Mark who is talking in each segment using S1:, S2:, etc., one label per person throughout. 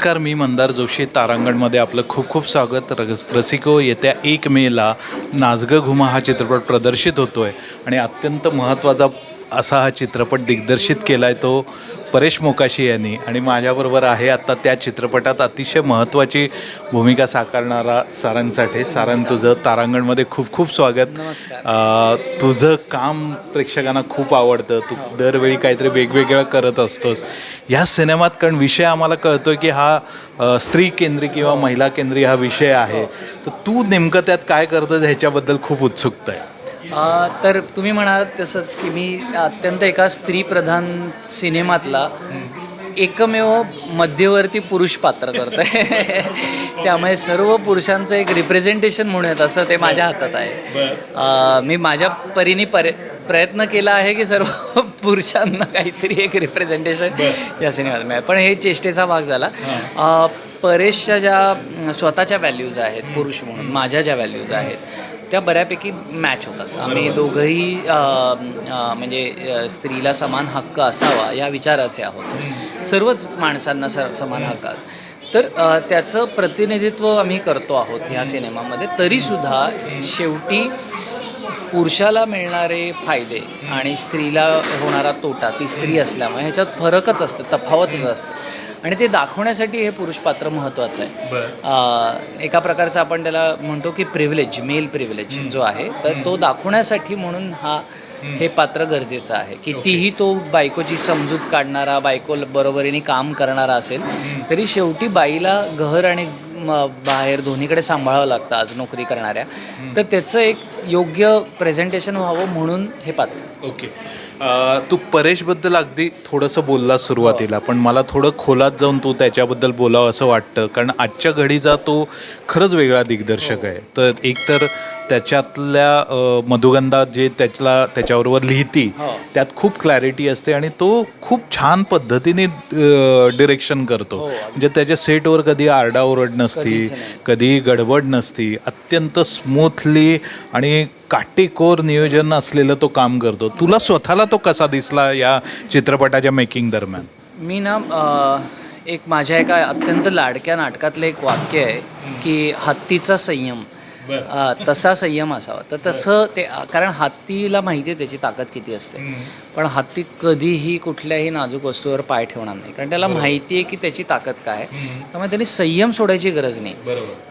S1: नमस्कार मी मंदार जोशी तारांगणमध्ये आपलं खूप खूप स्वागत. रस रसिको येत्या एक मेला नाचगं घुमा हा चित्रपट प्रदर्शित होतो आहे आणि अत्यंत महत्त्वाचा असा हा चित्रपट दिग्दर्शित केला आहे तो परेश मोकाशी यांनी. आणि माझ्याबरोबर आहे आत्ता त्या चित्रपटात अतिशय महत्त्वाची भूमिका साकारणारा सारंग साठे सारंग तुझं तारांगणमध्ये खूप खूप स्वागत. तुझं काम प्रेक्षकांना खूप आवडतं. तू दरवेळी काहीतरी वेगवेगळं करत असतोस. ह्या सिनेमात कारण विषय आम्हाला कळतोय की हा स्त्री केंद्री किंवा महिला केंद्री हा विषय आहे. तर तू नेमकं त्यात काय करतोस ह्याच्याबद्दल खूप उत्सुकता आहे.
S2: तर तुम्ही म्हणाल तसंच की मी अत्यंत एका स्त्रीप्रधान सिनेमातला एकमेव मध्यवर्ती पुरुष पात्र करतोय. त्यामुळे सर्व पुरुषांचं एक रिप्रेझेंटेशन म्हणूयात असं ते माझ्या हातात आहे. मी माझ्या परीने पर प्रयत्न केला आहे की सर्व पुरुषांना काहीतरी एक रिप्रेझेंटेशन या सिनेमात मिळेल. पण हे चेष्टेचा भाग झाला. परेशच्या ज्या स्वतःच्या व्हॅल्यूज आहेत पुरुष म्हणून माझ्या ज्या व्हॅल्यूज आहेत त्या बऱ्यापैकी मॅच होतात. आम्ही दोघंही म्हणजे स्त्रीला समान हक्क असावा या विचाराचे आहोत. सर्वच माणसांना स समान हक्क तर त्याचं प्रतिनिधित्व आम्ही करतो आहोत ह्या सिनेमामध्ये. तरीसुद्धा शेवटी पुरुषाला मिळणारे फायदे आणि स्त्रीला होणारा तोटा ती स्त्री असल्यामुळे ह्याच्यात फरकच असतं तफावतच असतं. आणि ते दाखवण्यासाठी हे पुरुष पात्र महत्त्वाचं आहे. एका प्रकारचं आपण त्याला म्हणतो की प्रिव्हिलेज मेल प्रिव्हिलेज जो आहे तर तो दाखवण्यासाठी म्हणून हा हे पात्र गरजेचं आहे. कितीही तो बायकोची समजूत काढणारा बायको बरोबरीने काम करणारा असेल तरी शेवटी बाईला घर आणि बाहेर दोन्हीकडे सांभाळावं लागतं आज नोकरी करणाऱ्या. तर त्याचं एक योग्य प्रेझेंटेशन व्हावं म्हणून हे पात्र
S1: ओके. तू परेशबद्दल अगदी थोडंसं बोलला सुरुवातीला पण मला थोडं खोलात जाऊन तू त्याच्याबद्दल बोलावं असं वाटतं. कारण आजच्या घडीचा तो खरंच वेगळा दिग्दर्शक आहे. तर एकतर त्याच्यातल्या मधुगंधा जे त्याच्याला त्याच्याबरोबर लिहिती
S2: हो.
S1: त्यात खूप क्लॅरिटी असते आणि तो खूप छान पद्धतीने डिरेक्शन करतो
S2: हो.
S1: म्हणजे त्याच्या सेटवर कधी आरडाओरड नसती. कधी गडबड नसती अत्यंत स्मूथली आणि काटेकोर नियोजन असलेलं तो काम करतो तुला स्वतःला तो कसा दिसला या चित्रपटाच्या मेकिंग दरम्यान
S2: मी ना एक माझ्या एका अत्यंत लाडक्या नाटकातलं एक वाक्य आहे की हत्तीचा संयम तसा संयम असावा. तर तसं ते कारण हत्तीला माहिती आहे त्याची ताकद किती असते. पण हत्ती कधीही कुठल्याही नाजूक वस्तूवर पाय ठेवणार नाही. कारण त्याला माहिती आहे की त्याची ताकद काय. आहे त्यामुळे त्यांनी संयम सोडायची गरज नाही.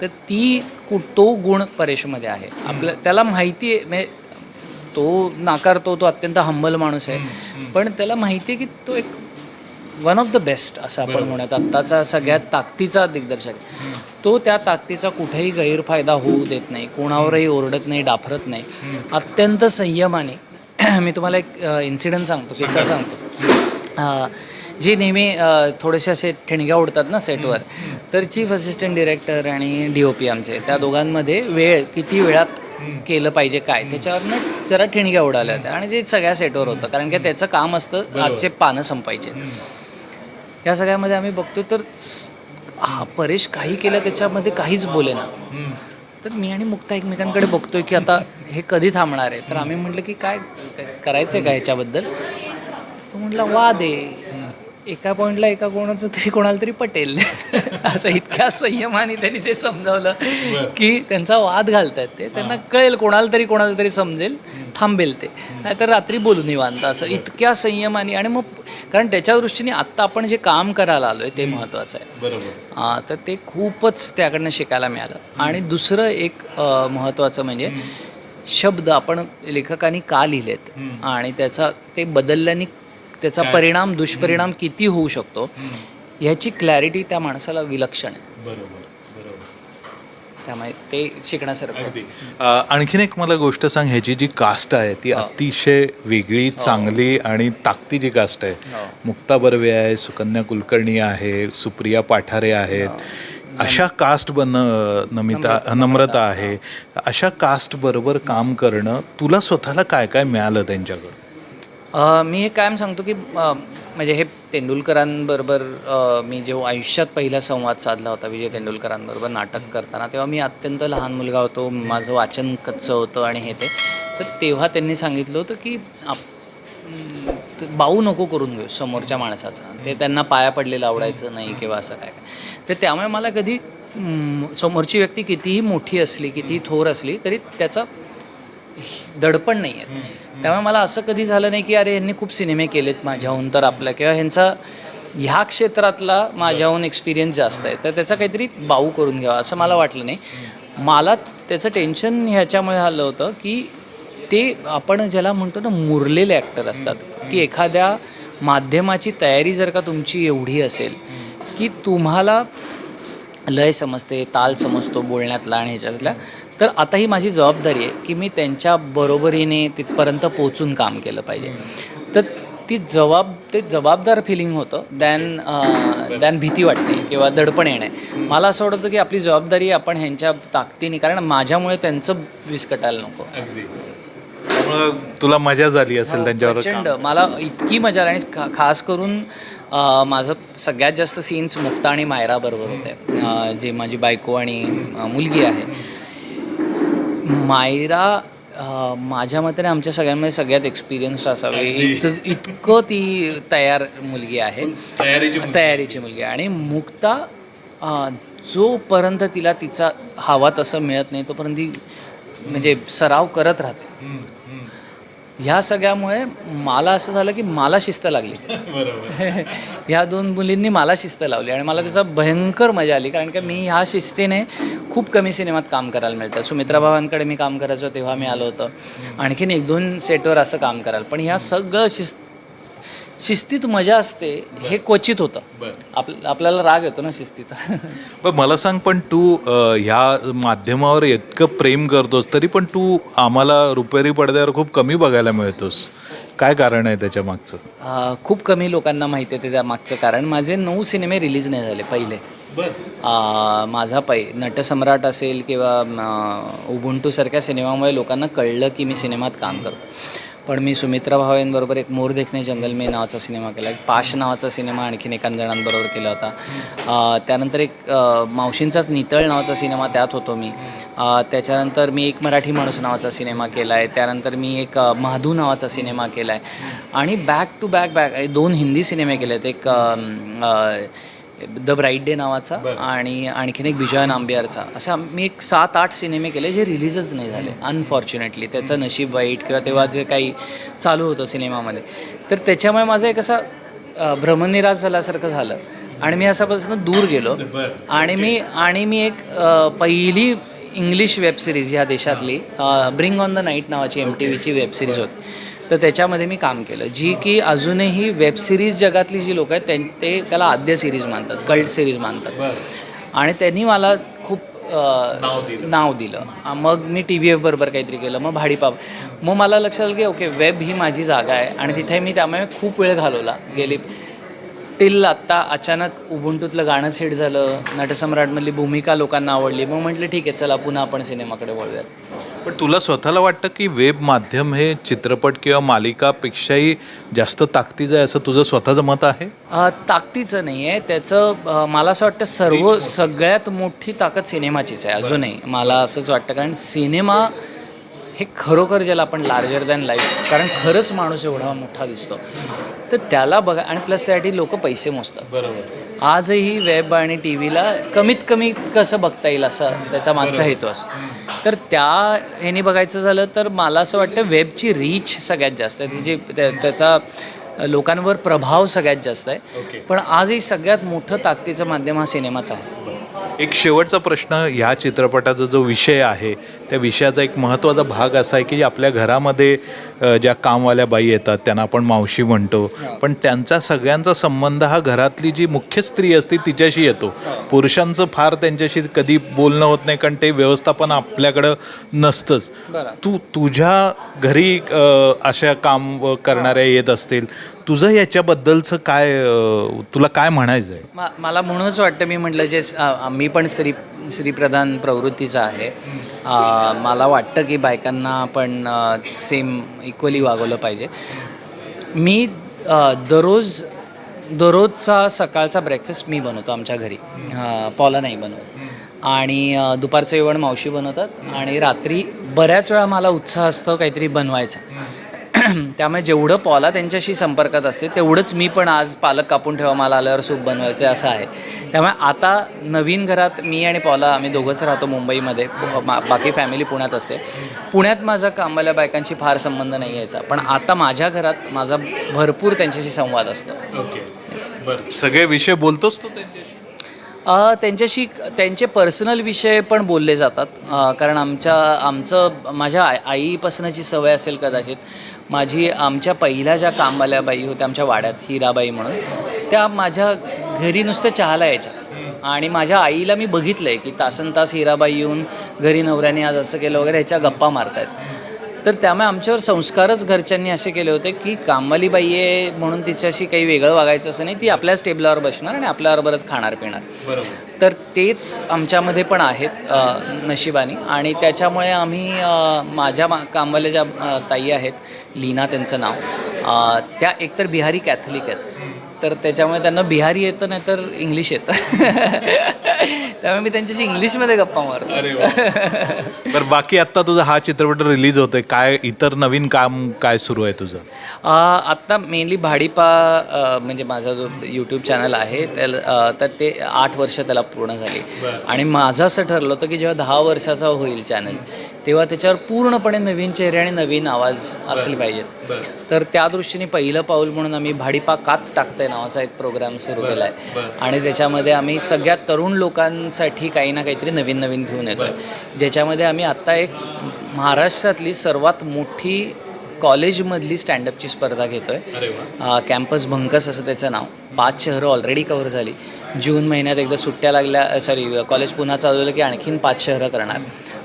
S2: तर ती कु- तो गुण परेशमध्ये आहे. आपल्या त्याला माहिती आहे म्हणजे तो नाकारतो तो अत्यंत हंबल माणूस आहे. पण त्याला माहिती आहे की तो एक वन ऑफ द बेस्ट असं आपण म्हणत आत्ताचा सगळ्यात ताकदीचा दिग्दर्शक. तो त्या ताकदीचा कुठेही गैरफायदा होऊ देत नाही. कोणावरही ओरडत नाही डाफरत नाही. अत्यंत संयमाने मी तुम्हाला एक इन्सिडेंट सांगतो किस्सा सांगतो. जे नेहमी थोडेसे असे ठिणग्या उडतात ना सेटवर. तर चीफ असिस्टंट डिरेक्टर आणि डी ओ पी आमचे त्या दोघांमध्ये वेळ किती वेळात केलं पाहिजे काय? त्याच्यावरनं जरा ठिणग्या उडाल्या होत्या. आणि ते सगळ्या सेटवर होतं. कारण की त्याचं काम असतं आजचे पानं संपायचे. या सगळ्यामध्ये आम्ही बघतो तर हा परेश काही केलं त्याच्यामध्ये काहीच बोले ना. तर मी आणि मुक्ता एकमेकांकडे बघतोय की आता हे कधी थांबणार आहे. तर आम्ही म्हटलं की काय करायचं आहे का ह्याच्याबद्दल? तो म्हटला वाद आहे एका पॉईंटला एका कोणाचं तरी कोणाला तरी पटेल. असं इतक्या संयमाने त्यांनी ते समजावलं की त्यांचा वाद घालतायत ते. त्यांना कळेल कोणाला तरी कोणाला तरी समजेल. थांबेल ते. नाहीतर रात्री बोलू निवांत असं. इतक्या संयमाने आणि मग कारण त्याच्या दृष्टीने आत्ता आपण जे काम करायला आलोय ते महत्त्वाचं आहे.
S1: बरोबर.
S2: तर ते खूपच त्याकडनं शिकायला मिळालं. आणि दुसरं एक महत्त्वाचं म्हणजे शब्द आपण लेखकांनी का लिहिलेत? आणि त्याचा ते बदलल्याने त्याचा परिणाम दुष्परिणाम किती होऊ शकतो? ह्याची क्लॅरिटी त्या माणसाला विलक्षण आहे.
S1: बरोबर.
S2: त्यामुळे ते शिकण्यासारखं.
S1: अगदी. आणखीन एक मला गोष्ट सांग ह्याची जी कास्ट आहे ती अतिशय वेगळी चांगली आणि ताकदीची कास्ट आहे.
S2: हो.
S1: मुक्ता बर्वे आहे सुकन्या कुलकर्णी आहे सुप्रिया पाठारे आहेत. अशा कास्ट बन नमिता नम्रता आहे. अशा कास्ट बरोबर काम करणं तुला स्वतःला काय काय मिळालं त्यांच्याकडं
S2: अ, मी हे कायम सांगतो की म्हणजे हे तेंडुलकरांबरोबर मी जेव्हा आयुष्यात पहिला संवाद साधला होता विजय तेंडुलकरांबरोबर नाटक करताना तेव्हा मी अत्यंत लहान मुलगा होतो माझं वाचन कच्चं होतं आणि हे ते. तर तेव्हा त्यांनी सांगितलं होतं की आप- बाऊ नको करून घेऊ समोरच्या माणसाचा. ते त्यांना पाया पडलेलं आवडायचं नाही किंवा असं काय काय. तर त्यामुळे मला कधी समोरची व्यक्ती कितीही मोठी असली कितीही थोर असली तरी त्याचा दडपण नाही आहे त्यामुळे मला असं कधी झालं नाही की अरे यांनी खूप सिनेमे केलेत माझ्याहून तर आपल्या किंवा ह्यांचा ह्या क्षेत्रातला माझ्याहून एक्सपिरियन्स जास्त आहे. तर त्याचा काहीतरी बाऊ करून घ्यावा असं मला वाटलं नाही. मला त्याचं टेन्शन ह्याच्यामुळे आलं होतं की ते आपण ज्याला म्हणतो ना मुरलेले ॲक्टर असतात. की एखाद्या माध्यमाची तयारी जर का तुमची एवढी असेल की तुम्हाला लय समजते ताल समजतो बोलण्यातला आणि ह्याच्यातल्या तर आता ही माझी जबाबदारी आहे की मी त्यांच्या बरोबरीने तिथपर्यंत पोचून काम केलं पाहिजे. तर ती जबाब ते जबाबदार फिलिंग होतं. दॅन दॅन भीती वाटते किंवा दडपण येणे. मला असं वाटतं की आपली जबाबदारी आपण ह्यांच्या ताकदीने कारण माझ्यामुळे त्यांचं विस्कटायला नको.
S1: त्यामुळं तुला मजा झाली असेल त्यांच्यावर
S2: प्रचंड. मला इतकी मजा आली आणि खा- खास करून अ, माझं सगळ्यात जास्त सीन्स मुक्ता आणि मायरा बरोबर होते. अ, जे माझी बायको आणि अ, मुलगी आहे. मायरा माझ्या मते आमच्या सगळ्यांमध्ये सगळ्यात एक्सपिरियन्स्ड असावे. इत इतकं ती तयार मुलगी आहे.
S1: तयारीची
S2: तयारीची मुलगी. आणि मुक्ता जोपर्यंत तिला तिचा हवा तसं मिळत नाही तोपर्यंत ती म्हणजे सराव करत राहते. ह्या सगळ्यामुळे मला असं झालं की मला शिस्त लागली. ह्या दोन मुलींनी मला शिस्त लावली आणि मला त्याचा भयंकर मजा आली. कारण की मी ह्या शिस्तीने खूप कमी सिनेमात काम करायला मिळतं. सुमित्रा भावांकडे मी काम करायचो तेव्हा मी आलो होतो. आणखीन एक दोन सेटवर असं काम करायला. पण ह्या सगळं शिस्त शिस्तीत मजा असते हे क्वचित होतं. आप आपल्याला राग येतो ना शिस्तीचा.
S1: पण मला सांग पण तू ह्या माध्यमावर इतकं प्रेम करतोस तरी पण तू आम्हाला रुपेरी पडद्यावर खूप कमी बघायला मिळतोस. काय कारण आहे त्याच्या मागचं?
S2: खूप कमी लोकांना माहिती आहे त्याच्या मागचं कारण. माझे नऊ सिनेमे रिलीज नाही झाले पहिले. माझा पै नटसम्राट असेल किंवा उबुंटूसारख्या सिनेमामुळे लोकांना कळलं की मी सिनेमात काम करतो. पण मी सुमित्रा भावेंबरोबर एक मोर देखणे जंगल में नावाचा सिनेमा केला. एक पाश नावाचा सिनेमा आणखीन एका जणांबरोबर केला होता. त्यानंतर एक मावशींचाच नितळ नावाचा सिनेमा त्यात होतो मी. त्याच्यानंतर मी एक मराठी माणूस नावाचा सिनेमा केला आहे त्यानंतर मी एक माधू नावाचा सिनेमा केला आहे आणि बॅक टू बॅक बॅक दोन हिंदी सिनेमे केले आहेत एक द ब्राईट डे नावाचा आणि आणखीन एक विजय नांबियारचा असा मी एक सात आठ सिनेमे केले जे रिलीजच नाही झाले अनफॉर्च्युनेटली त्याचं नशीब वाईट किंवा तेव्हा जे काही चालू होतं सिनेमामध्ये. तर त्याच्यामुळे माझा एक असा अ, भ्रमनिरास झाल्यासारखं झालं. आणि मी असापासून दूर गेलो. आणि मी आणि मी एक पहिली इंग्लिश वेब सिरीज ह्या देशातली ब्रिंग ऑन द नाईट नावाची एम टी व्हीची वेब सिरीज होती. तर त्याच्यामध्ये मी काम केलं. जी की अजूनही वेब सिरीज जगातली जी लोक आहेत त्यां ते त्याला आद्य सिरीज मानतात कल्ट सिरीज मानतात. आणि त्यांनी मला खूप नाव दिलं. मग मी टी व्ही एफ बरोबर काहीतरी केलं मग भाडीपाव मग मला लक्षात आलं की ओके वेब ही माझी जागा आहे. आणि तिथे मी त्यामुळे खूप वेळ घालवला. गेली टिल आत्ता अचानक उबुंटूतलं गाणं सेट झालं. नटसम्राटमधली भूमिका लोकांना आवडली. मग म्हटलं ठीक आहे चला पुन्हा आपण सिनेमाकडे वळूयात.
S1: पण तुला स्वतःला वाटतं की वेब माध्यम हे चित्रपट किंवा मालिकापेक्षाही जास्त ताकदीचं आहे असं तुझं स्वतःचं मत आहे?
S2: ताकदीचं नाही आहे त्याचं मला असं वाटतं सर्व सगळ्यात मोठी ताकद सिनेमाचीच आहे अजूनही. मला असंच वाटतं कारण सिनेमा हे खरोखर ज्याला आपण लार्जर दॅन लाईफ कारण खरंच माणूस एवढा मोठा दिसतो. तर त्याला बघा आणि प्लस त्यासाठी लोक पैसे मोजतात.
S1: बरोबर.
S2: आजही वेब आणि टी व्हीला कमीत कमी कसं बघता येईल असं त्याचा मागचा हेतू असतो. तर त्या ह्याने बघायचं झालं तर मला असं वाटतं वेबची रीच सगळ्यात जास्त आहे. तिची त्या- त्याचा लोकांवर प्रभाव सगळ्यात जास्त आहे. पण आजही सगळ्यात मोठं ताकदीचं माध्यम हा सिनेमाच आहे.
S1: एक शेवटचा प्रश्न ह्या चित्रपटाचा जो विषय आहे त्या विषयाचा एक महत्त्वाचा भाग असा आहे की आपल्या घरामध्ये ज्या कामवाल्या बाई येतात त्यांना आपण मावशी म्हणतो. पण त्यांचा सगळ्यांचा संबंध हा घरातली जी मुख्य स्त्री असते तिच्याशी येतो. पुरुषांचं फार त्यांच्याशी कधी बोलणं होत नाही कारण ते व्यवस्थापन आपल्याकडं नसतंच. तू तुझ्या घरी अशा काम करणाऱ्या येत असतील. तुझं याच्याबद्दलचं काय तुला काय म्हणायचं आहे
S2: मा- मला म्हणूनच वाटतं मी म्हटलं जे स- आ- मी पण स्त्री स्त्रीप्रधान प्रवृत्तीचा आहे. आ, मला वाटतं की बायकांना पण सेम इक्वली वागवलं पाहिजे. मी दररोज दररोजचा सकाळचा ब्रेकफास्ट मी बनवतो आमच्या घरी. आ, पॉला नाही बनवत. आणि दुपारचं जेवण मावशी बनवतात आणि रात्री बऱ्याच वेळा मला उत्साह असतो काहीतरी बनवायचा. त्यामुळे जेवढं पॉला त्यांच्याशी संपर्कात असते तेवढंच मी पण आज पालक कापून ठेवा मला आल्यावर सूप बनवायचं असं आहे. त्यामुळे आता नवीन घरात मी आणि पॉला आम्ही दोघंच राहतो मुंबईमध्ये मा- बाकी फॅमिली पुण्यात असते. पुण्यात माझा कामाला बायकांशी फार संबंध नाही यायचा पण आता माझ्या घरात माझा भरपूर त्यांच्याशी संवाद असतो.
S1: ओके बरं सगळे विषय बोलतोस तू त्यांच्याशी?
S2: त्यांच्याशी त्यांचे पर्सनल विषय पण बोलले जातात. कारण आमच्या आमचं माझ्या आई आईपासूनची सवय असेल कदाचित माझी आमच्या पहिल्या ज्या कामवाल्या बाई होत्या आमच्या वाड्यात हिराबाई म्हणून त्या माझ्या घरी नुसतं चहाला यायच्या. आणि माझ्या आईला मी बघितलं आहे की तासन तास हिराबाई येऊन घरी नवऱ्याने आज असं केलं वगैरे ह्याच्या गप्पा मारतायत. तर त्यामुळे आमच्यावर संस्कारच घरच्यांनी असे केले होते की कामवाली बाई आहे म्हणून तिच्याशी काही वेगळं वागायचं असं नाही ती आपल्याच टेबलावर बसणार आणि आपल्याबरोबरच खाणार पिणार.
S1: बरोबर.
S2: तर तेच आमच्यामध्ये पण आहेत नशिबाने. आणि त्याच्यामुळे आम्ही माझ्या मा कामवाल्या ज्या ताई आहेत लीना त्यांचं नाव त्या एकतर बिहारी कॅथलिक आहेत. तर त्याच्यामुळे त्यांना बिहारी येतं नाही तर इंग्लिश येतं. त्यामुळे मी त्यांच्याशी इंग्लिशमध्ये गप्पा मारतो.
S1: अरे बरं बाकी आत्ता तुझा हा चित्रपट रिलीज होतोय. काय इतर नवीन काम काय सुरू आहे तुझं?
S2: आत्ता मेनली भाडीपा म्हणजे माझा जो यूट्यूब चॅनल आहे त्याला तर ते आठ वर्ष त्याला पूर्ण झाली. आणि माझं असं ठरलं होतं की जेव्हा दहा वर्षाचा होईल चॅनल तेव्हा त्याच्यावर पूर्णपणे नवीन चेहरे आणि नवीन आवाज असले पाहिजेत. तर त्या दृष्टीने पहिलं पाऊल म्हणून आम्ही भाडीपा कात टाकतंय नावाचा एक प्रोग्राम सुरू केला आहे आणि त्याच्यामध्ये आम्ही सगळ्यात तरुण लोकांसाठी काही ना काहीतरी नवीन नवीन घेऊन येतो ज्याच्यामध्ये आम्ही आत्ता एक महाराष्ट्रातली सर्वात मोठी कॉलेजमधली स्टँडअपची स्पर्धा घेतो आहे कॅम्पस भंकस असं त्याचं नाव. पाच शहरं ऑलरेडी कव्हर झाली. जून महिन्यात एकदा सुट्ट्या लागल्या सॉरी कॉलेज पुन्हा चालवलं की आणखीन पाच शहरं करणार.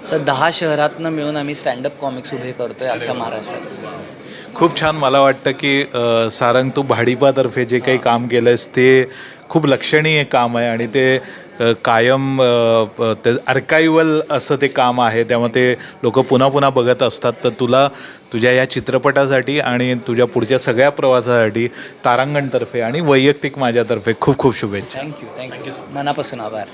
S2: असं दहा शहरातनं मिळून आम्ही स्टँडअप कॉमिक्स उभे करतो आहे अख्ख्या महाराष्ट्रात.
S1: खूप छान मला वाटतं की अ, सारंग तू भाडीपातर्फे जे काही काम केलंयस ते खूप लक्षणीय काम आहे आणि ते अ, कायम अ, प- ते अर्कायवल असं ते काम आहे. त्यामुळे ते लोक पुन्हा पुन्हा बघत असतात. तर तुला तुझ्या या चित्रपटासाठी आणि तुझ्या पुढच्या सगळ्या प्रवासासाठी तारांगणतर्फे आणि वैयक्तिक माझ्यातर्फे खूप खूप शुभेच्छा.
S2: थँक्यू थँक्यू मनापासून आभार.